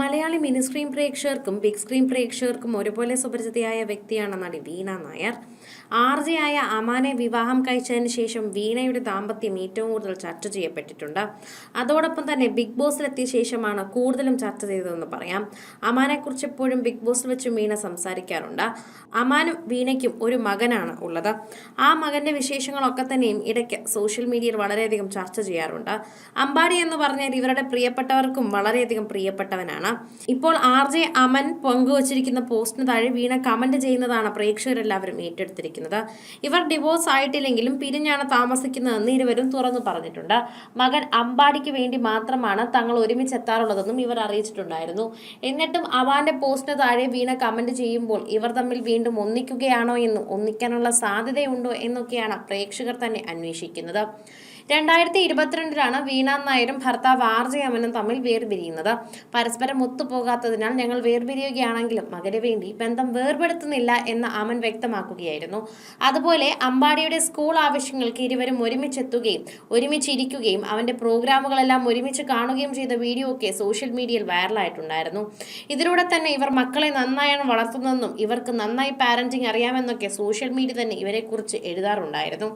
Malayali mini screen പ്രേക്ഷകർക്കും big screen പ്രേക്ഷകർക്കും ഒരുപോലെ സുപരിചിതയായ വ്യക്തിയാണ് നടി വീണ നായർ. ആർജയായ അമാനെ വിവാഹം കഴിച്ചതിന് ശേഷം വീണയുടെ ദാമ്പത്യം ഏറ്റവും കൂടുതൽ ചർച്ച ചെയ്യപ്പെട്ടിട്ടുണ്ട്. അതോടൊപ്പം തന്നെ ബിഗ് ബോസിലെത്തിയ ശേഷമാണ് കൂടുതലും ചർച്ച ചെയ്തതെന്ന് പറയാം. അമാനെക്കുറിച്ച് എപ്പോഴും ബിഗ് ബോസിൽ വെച്ച് വീണ സംസാരിക്കാറുണ്ട്. അമാനും വീണയ്ക്കും ഒരു മകനാണ് ഉള്ളത്. ആ മകന്റെ വിശേഷങ്ങളൊക്കെ തന്നെയും ഇടയ്ക്ക് സോഷ്യൽ മീഡിയയിൽ വളരെയധികം ചർച്ച ചെയ്യാറുണ്ട്. അമ്പാടി എന്ന് പറഞ്ഞാൽ ഇവരുടെ പ്രിയപ്പെട്ടവർക്കും വളരെയധികം പ്രിയപ്പെട്ടവനാണ്. ഇപ്പോൾ ആർ ജെ അമൻ പങ്കുവച്ചിരിക്കുന്ന പോസ്റ്റിന് താഴെ വീണ കമന്റ് ചെയ്യുന്നതാണ് പ്രേക്ഷകരെല്ലാവരും ഏറ്റെടുത്തിരിക്കുന്നത്. ഇവർ ഡിവോഴ്സ് ആയിട്ടില്ലെങ്കിലും പിരിഞ്ഞാണ് താമസിക്കുന്നതെന്ന് ഇരുവരും തുറന്നു പറഞ്ഞിട്ടുണ്ട്. മകൻ അമ്പാടിക്ക് വേണ്ടി മാത്രമാണ് തങ്ങൾ ഒരുമിച്ച് എത്താറുള്ളതെന്നും ഇവർ അറിയിച്ചിട്ടുണ്ടായിരുന്നു. എന്നിട്ടും അവാന്റെ പോസ്റ്റിന് താഴെ വീണ കമന്റ് ചെയ്യുമ്പോൾ ഇവർ തമ്മിൽ വീണ്ടും ഒന്നിക്കുകയാണോ എന്നും ഒന്നിക്കാനുള്ള സാധ്യതയുണ്ടോ എന്നൊക്കെയാണ് പ്രേക്ഷകർ തന്നെ അന്വേഷിക്കുന്നത്. രണ്ടായിരത്തി ഇരുപത്തിരണ്ടിലാണ് വീണ നായരും ഭർത്താവ് ആർ ജെ അമനും തമ്മിൽ വേർപിരിയുന്നത്. പരസ്പരം ഒത്തുപോകാത്തതിനാൽ ഞങ്ങൾ വേർപിരിയുകയാണെങ്കിലും മകന് വേണ്ടി ബന്ധം വേർപെടുത്തുന്നില്ല എന്ന് അമൻ വ്യക്തമാക്കുകയായിരുന്നു. അതുപോലെ അമ്പാടിയുടെ സ്കൂൾ ആവശ്യങ്ങൾക്ക് ഇരുവരും ഒരുമിച്ചെത്തുകയും ഒരുമിച്ചിരിക്കുകയും അവന്റെ പ്രോഗ്രാമുകളെല്ലാം ഒരുമിച്ച് കാണുകയും ചെയ്ത വീഡിയോ ഒക്കെ സോഷ്യൽ മീഡിയയിൽ വൈറലായിട്ടുണ്ടായിരുന്നു. ഇതിലൂടെ തന്നെ ഇവർ മക്കളെ നന്നായാണ് വളർത്തുന്നതെന്നും ഇവർക്ക് നന്നായി പാരന്റിങ് അറിയാമെന്നൊക്കെ സോഷ്യൽ മീഡിയ തന്നെ ഇവരെക്കുറിച്ച് എഴുതാറുണ്ടായിരുന്നു.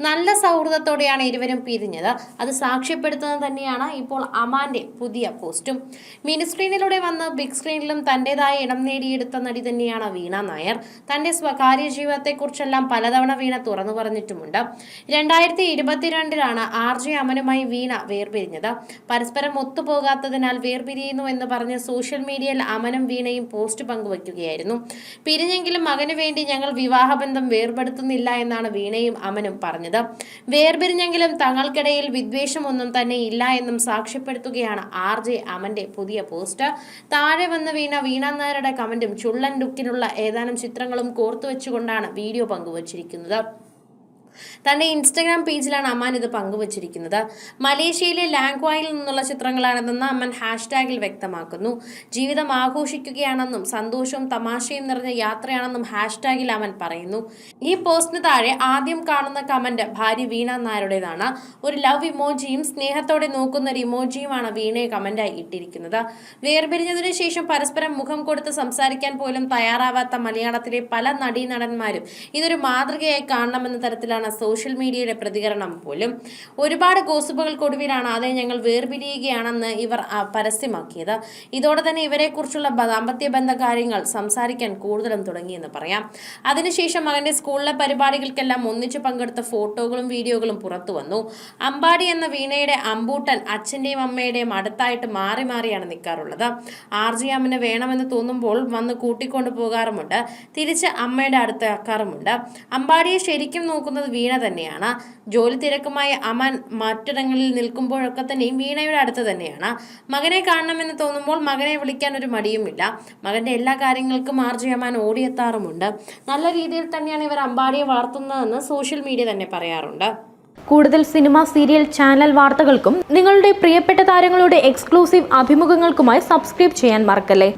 നല്ല സൗഹൃദത്തോടെയാണ് ഇരുവരും പിരിഞ്ഞത്. അത് സാക്ഷ്യപ്പെടുത്തുന്നത് തന്നെയാണ് ഇപ്പോൾ അമാന്റെ പുതിയ പോസ്റ്റും. മിനി സ്ക്രീനിലൂടെ വന്ന് ബിഗ് സ്ക്രീനിലും തന്റെതായ ഇടം നേടിയെടുത്ത നടി തന്നെയാണ് വീണ നായർ. തന്റെ സ്വകാര്യ ജീവിതത്തെക്കുറിച്ചെല്ലാം പലതവണ വീണ തുറന്നു പറഞ്ഞിട്ടുമുണ്ട്. രണ്ടായിരത്തി ഇരുപത്തിരണ്ടിലാണ് ആർ ജെ അമനുമായി വീണ വേർപിരിഞ്ഞത്. പരസ്പരം ഒത്തുപോകാത്തതിനാൽ വേർപിരിയുന്നു എന്ന് പറഞ്ഞ് സോഷ്യൽ മീഡിയയിൽ അമനും വീണയും പോസ്റ്റ് പങ്കുവയ്ക്കുകയായിരുന്നു. പിരിഞ്ഞെങ്കിലും മകന് വേണ്ടി ഞങ്ങൾ വിവാഹബന്ധം വേർപെടുത്തുന്നില്ല എന്നാണ് വീണയും അമനും പറഞ്ഞത്. വേർപിരിഞ്ഞെങ്കിലും തങ്ങൾക്കിടയിൽ വിദ്വേഷമൊന്നും തന്നെ ഇല്ല എന്നും സാക്ഷ്യപ്പെടുത്തുകയാണ് ആർ ജെ അമന്റെ പുതിയ പോസ്റ്റ് താഴെ വന്ന് വീണ വീണ നായരുടെ കമന്റും ചുള്ളൻ ലുക്കിനുള്ള ഏതാനും ചിത്രങ്ങളും കോർത്തു വെച്ചുകൊണ്ടാണ് വീഡിയോ പങ്കുവച്ചിരിക്കുന്നത്. തന്റെ ഇൻസ്റ്റഗ്രാം പേജിലാണ് അമാൻ ഇത് പങ്കുവച്ചിരിക്കുന്നത്. മലേഷ്യയിലെ ലാംഗ്വായിൽ നിന്നുള്ള ചിത്രങ്ങളാണിതെന്ന് അമ്മൻ ഹാഷ്ടാഗിൽ വ്യക്തമാക്കുന്നു. ജീവിതം ആഘോഷിക്കുകയാണെന്നും സന്തോഷവും തമാശയും നിറഞ്ഞ യാത്രയാണെന്നും ഹാഷ്ടാഗിൽ അമൻ പറയുന്നു. ഈ പോസ്റ്റിന് താഴെ ആദ്യം കാണുന്ന കമന്റ് ഭാര്യ വീണ നായരുടേതാണ്. ഒരു ലവ് ഇമോജിയും സ്നേഹത്തോടെ നോക്കുന്ന ഒരു ഇമോജിയുമാണ് വീണയെ കമന്റായി ഇട്ടിരിക്കുന്നത്. വേർപിരിഞ്ഞതിനു ശേഷം പരസ്പരം മുഖം കൊടുത്ത് സംസാരിക്കാൻ പോലും തയ്യാറാവാത്ത മലയാളത്തിലെ പല നടീനടന്മാരും ഇതൊരു മാതൃകയായി കാണണമെന്ന തരത്തിലാണ് സോഷ്യൽ മീഡിയയുടെ പ്രതികരണം പോലും. ഒരുപാട് ഗോസിപ്പുകൾക്കൊടുവിലാണ് അതെ ഞങ്ങൾ വേർപിരിയുകയാണെന്ന് ഇവർ പരസ്യമാക്കിയത്. ഇതോടെ തന്നെ ഇവരെക്കുറിച്ചുള്ള ദാമ്പത്യ ബന്ധ കാര്യങ്ങൾ സംസാരിക്കാൻ കൂടുതലും തുടങ്ങിയെന്ന് പറയാം. അതിനുശേഷം മകന്റെ സ്കൂളിലെ പരിപാടികൾക്കെല്ലാം ഒന്നിച്ചു പങ്കെടുത്ത ഫോട്ടോകളും വീഡിയോകളും പുറത്തു വന്നു. അമ്പാടി എന്ന വീണയുടെ അമ്പൂട്ടൻ അച്ഛന്റെയും അമ്മയുടെയും അടുത്തായിട്ട് മാറി മാറിയാണ് നിൽക്കാറുള്ളത്. ആർ ജി അമ്മന് വേണമെന്ന് തോന്നുമ്പോൾ വന്ന് കൂട്ടിക്കൊണ്ടു പോകാറുമുണ്ട്. തിരിച്ച് അമ്മയുടെ അടുത്ത് ആക്കാറുമുണ്ട് അമ്പാടിയെ ശരിക്കും നോക്കുന്നത് വീണ തന്നെയാണ്. ജോലി തിരക്കുമായി അമൻ മറ്റിടങ്ങളിൽ നിൽക്കുമ്പോഴൊക്കെ തന്നെയും വീണയുടെ അടുത്ത് തന്നെയാണ്. മകനെ കാണണമെന്ന് തോന്നുമ്പോൾ മകനെ വിളിക്കാൻ ഒരു മടിയുമില്ല. മകന്റെ എല്ലാ കാര്യങ്ങൾക്കും ആർജി അമാൻ ഓടിയെത്താറുമുണ്ട്. നല്ല രീതിയിൽ തന്നെയാണ് ഇവർ അമ്പാടിയെ വളർത്തുന്നതെന്ന് സോഷ്യൽ മീഡിയ തന്നെ പറയാറുണ്ട്. കൂടുതൽ സിനിമ സീരിയൽ ചാനൽ വാർത്തകൾക്കും നിങ്ങളുടെ പ്രിയപ്പെട്ട താരങ്ങളുടെ എക്സ്ക്ലൂസീവ് അഭിമുഖങ്ങൾക്കുമായി സബ്സ്ക്രൈബ് ചെയ്യാൻ മറക്കല്ലേ?